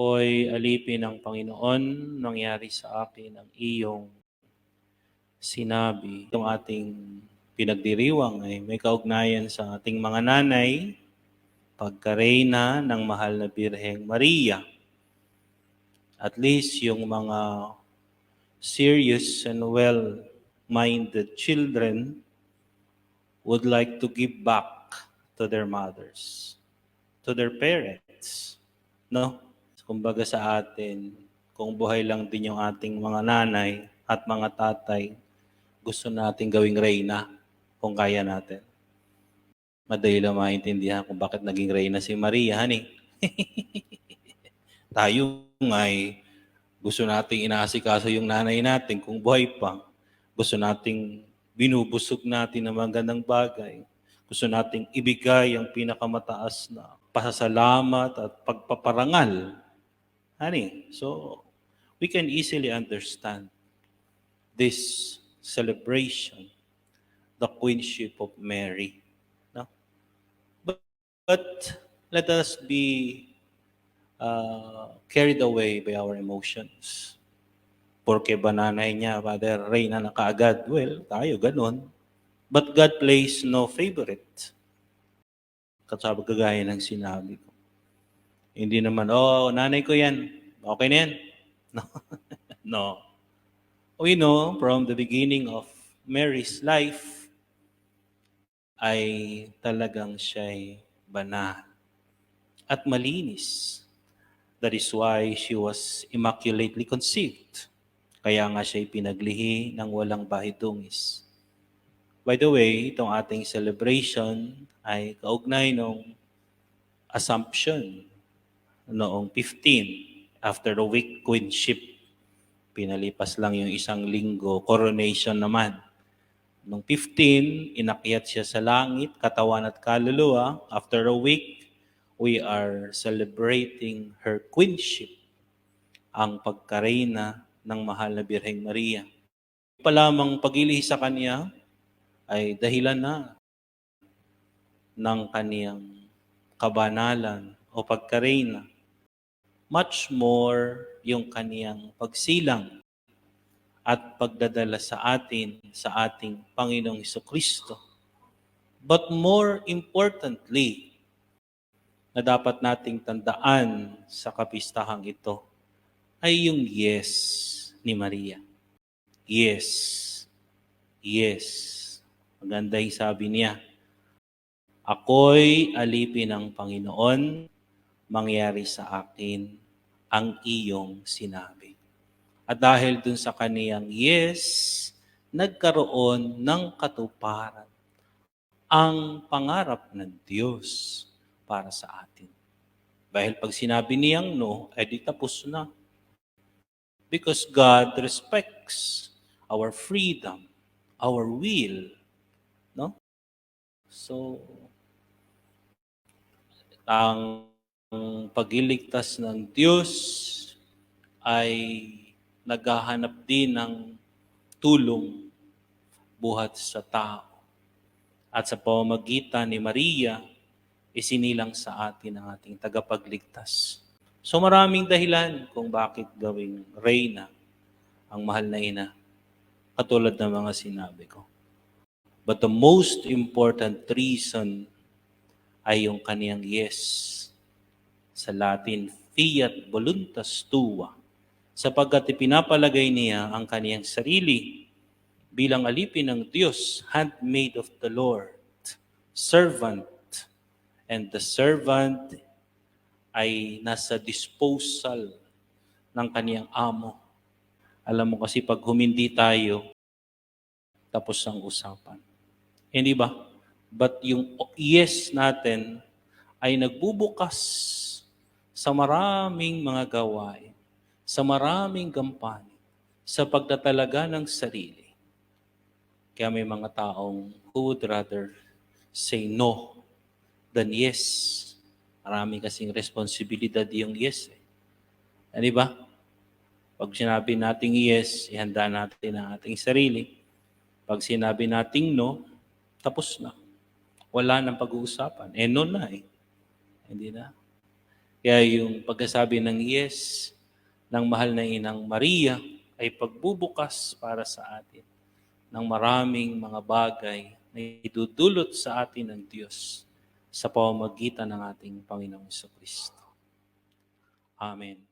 Ako'y alipin ng Panginoon, nangyari sa akin ang iyong sinabi. Itong ating pinagdiriwang ay may kaugnayan sa ating mga nanay, pagkareyna ng mahal na Birheng Maria. At least yung mga serious and well-minded children would like to give back to their mothers, to their parents. No? Kumbaga sa atin, kung buhay lang din yung ating mga nanay at mga tatay, gusto natin gawing reyna kung kaya natin. Madali lang maintindihan kung bakit naging reyna si Maria, honey. Tayo ngay gusto nating inaasikaso yung nanay natin kung buhay pa. Gusto nating binubusog natin ng magandang bagay. Gusto nating ibigay ang pinakamataas na pasasalamat at pagpaparangal. Honey, so we can easily understand this celebration, the queenship of Mary. No? But, but let us be uh, carried away by our emotions. Porque ba nanay niya, Father, reyna na kaagad? Well, tayo ganun. But God plays no favorite. Kasabi kagaya ng sinabi ko. Hindi naman, oh, nanay ko yan. Okay na yan. No. no. We know from the beginning of Mary's life ay talagang siya'y banal at malinis. That is why she was immaculately conceived. Kaya nga siya'y pinaglihi ng walang bahidungis. By the way, itong ating celebration ay kaugnay ng Assumption noong 15 after the week queenship. Pinalipas lang yung isang linggo, coronation naman. Noong 15, inakyat siya sa langit, katawan at kaluluwa. After a week, we are celebrating her queenship, ang pagkareyna ng mahal na Birheng Maria. Pa lamang pagilihi sa kanya ay dahilan na ng kaniyang kabanalan o pagkareyna. Much more yung kaniyang pagsilang at pagdadala sa atin sa ating Panginoong Heso Kristo. But more importantly, na dapat nating tandaan sa kapistahang ito ay yung yes ni Maria. Yes. Yes. Maganda yung sabi niya. Ako'y alipin ng Panginoon, mangyari sa akin ang iyong sinabi. At dahil dun sa kaniyang yes, nagkaroon ng katuparan ang pangarap ng Diyos para sa atin. Dahil pag sinabi niyang no, edi tapos na. Because God respects our freedom, our will. No? So, ang pagliligtas ng Diyos ay naghahanap din ng tulong buhat sa tao. At sa pamamagitan ni Maria, isinilang sa atin ang ating tagapagligtas. So maraming dahilan kung bakit gawing reyna ang mahal na ina, katulad ng mga sinabi ko. But the most important reason ay yung kaniyang yes. Sa Latin, fiat voluntas tua. Sapagkat ipinapalagay niya ang kaniyang sarili bilang alipin ng Diyos, handmaid of the Lord, servant. And the servant ay nasa disposal ng kaniyang amo. Alam mo kasi pag humindi tayo, tapos ang usapan. Hindi ba? But yung yes natin ay nagbubukas sa maraming mga gawain, sa maraming gampanin, sa pagtatalaga ng sarili. Kaya may mga taong who would rather say no than yes. Marami kasing responsibilidad yung yes. Eh. Hindi ba? Pag sinabi nating yes, ihanda natin ang ating sarili. Pag sinabi nating no, tapos na. Wala nang pag-uusapan. Eh, no na eh. Hindi na. Kaya yung pagkasabi ng yes ng mahal na inang Maria ay pagbubukas para sa atin ng maraming mga bagay na idudulot sa atin ng Diyos sa pamamagitan ng ating Panginoong Kristo. Amen.